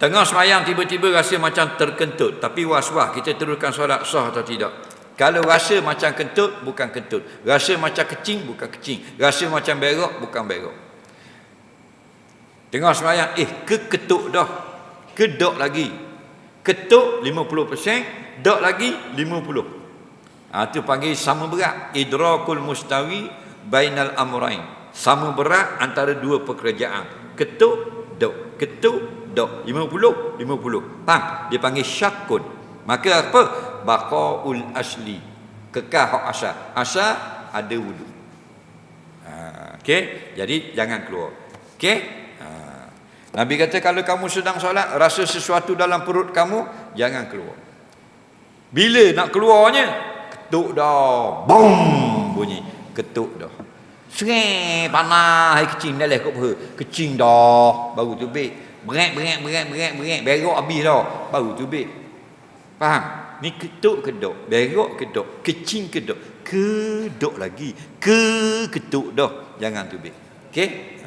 Tengah semayang tiba-tiba rasa macam terkentut. Tapi was-was kita teruskan solat sah atau tidak. Kalau rasa macam kentut, bukan kentut. Rasa macam kecing, bukan kecing. Rasa macam berok, bukan berok. Tengah semayang, eh keketuk dah. Kedok lagi. Ketuk 50%, dok lagi 50%. Ha, panggil sama berat. Idrakul mustawi bainal amrain. Sama berat antara dua pekerjaan. Ketuk, dok. Ketuk, dok 50 50 faham dia panggil syakun. Maka apa? Baqaul asli kekal hak asal asal ada wudu ha, okey? Jadi jangan keluar. Okey? Ha. Nabi kata kalau kamu sedang solat rasa sesuatu dalam perut kamu jangan keluar. Bila nak keluarnya? Ketuk dah. Bom! Bunyi. Ketuk dah. Sering panas. Air kecing dah leh kok Kecing dah. Baru tu baik Berat, berat, berat, berat, berat. Berok habis dah. Baru tubik. Faham? Ni ketuk kedok. Berok kedok. Kecing kedok. Kedok lagi. Ke ketuk dah. Jangan tubik. Okey?